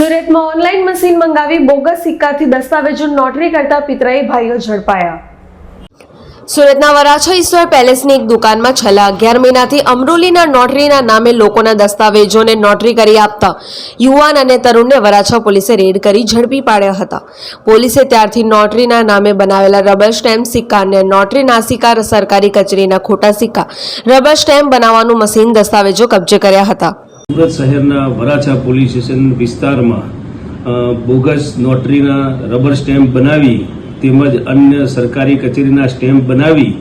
સુરતમાં online machine મંગાવી bogus સિક્કાથી દસ્તાવેજો નોટરી કરતા પિતરાઈ ભાઈઓ ઝડપાયા. સુરતના વરાછા ઈશ્વર પેલેસની એક દુકાનમાં છેલ્લા અગિયાર મહિનાથી અમરોલીના નોટરીના નામે લોકોના દસ્તાવેજોને નોટરી કરી આપતા યુવાન અને તરુણને વરાછા પોલીસે રેડ કરી ઝડપી પાડ્યા હતા. પોલીસે ત્યારથી નોટરીના નામે બનાવેલા રબર સ્ટેમ્પ સિક્કા અને નોટરી નાસિકા સરકારી કચેરીના ખોટા સિક્કા રબર સ્ટેમ્પ બનાવવાનું મશીન દસ્તાવેજો કબજે કર્યા હતા. સુરત શહેરના વરાછા પોલીસ સ્ટેશન વિસ્તારમાં બોગસ નોટરીના રબર સ્ટેમ્પ બનાવી તેમજ અન્ય સરકારી કચેરીના સ્ટેમ્પ બનાવી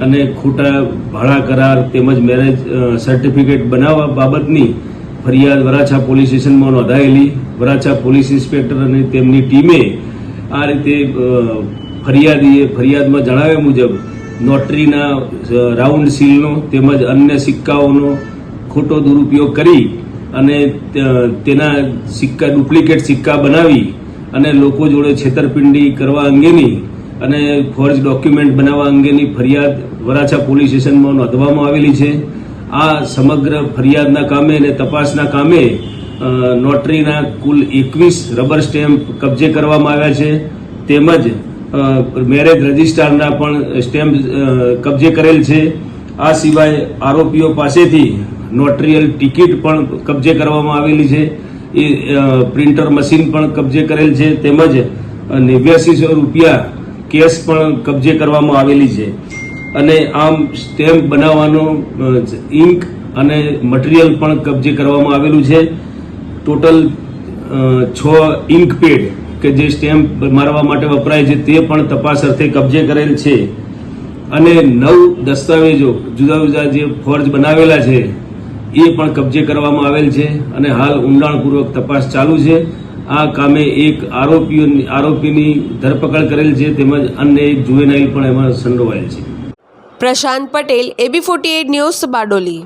અને ખોટા ભાડા કરાર તેમજ મેરેજ સર્ટિફિકેટ બનાવવા બાબતની ફરિયાદ વરાછા પોલીસ સ્ટેશનમાં નોંધાયેલી. વરાછા પોલીસ ઇન્સ્પેક્ટર અને તેમની ટીમે આ રીતે ફરિયાદીએ ફરિયાદમાં જણાવ્યા મુજબ નોટરીના રાઉન્ડ સીલનો તેમજ અન્ય સિક્કાઓનો ખોટો દુરુપયોગ કરી અને તેના સિક્કા, ડુપ્લિકેટ સિક્કા બનાવી અને લોકો જોડે છેતરપિંડી કરવા અંગેની અને ફોર્જ ડોક્યુમેન્ટ બનાવવા અંગેની ફરિયાદ વરાછા પોલીસ સ્ટેશનમાં નોંધવામાં આવેલી છે. આ સમગ્ર ફરિયાદના કામે અને તપાસના કામે નોટરીના કુલ એકવીસ રબર સ્ટેમ્પ કબજે કરવામાં આવ્યા છે. તેમજ મેરેજ રજિસ્ટ્રારના પણ સ્ટેમ્પ કબજે કરેલ છે. આ સિવાય આરોપીઓ પાસેથી નોટરીયલ ટિકિટ પણ કબજે કરવામાં આવેલી છે. એ પ્રિન્ટર મશીન પણ કબજે કરેલ છે. તેમજ નેવ્યાસીસો રૂપિયા કેશ પણ કબજે કરવામાં આવેલી છે. અને આમ સ્ટેમ્પ બનાવવાનો ઇન્ક અને મટીરિયલ પણ કબજે કરવામાં આવેલું છે. ટોટલ છ ઇંક પેડ કે જે સ્ટેમ્પ મારવા માટે વપરાય છે, તે પણ તપાસ અર્થે કબજે કરેલ છે. અને નવ દસ્તાવેજો જુદા જુદા જે ફોર્જ બનાવેલા છે એ પણ કબજે કરવામાં આવેલ છે અને હાલ ઊંડાણપૂર્વક તપાસ ચાલુ છે. આ કામે એક આરોપીઓ આરોપીની ધરપકડ કરેલ છે તેમજ અન્ય એક જુવેનાઇલ પણ એમાં સંડોવાયેલ છે. Prashant Patel, AB forty news Bardoli.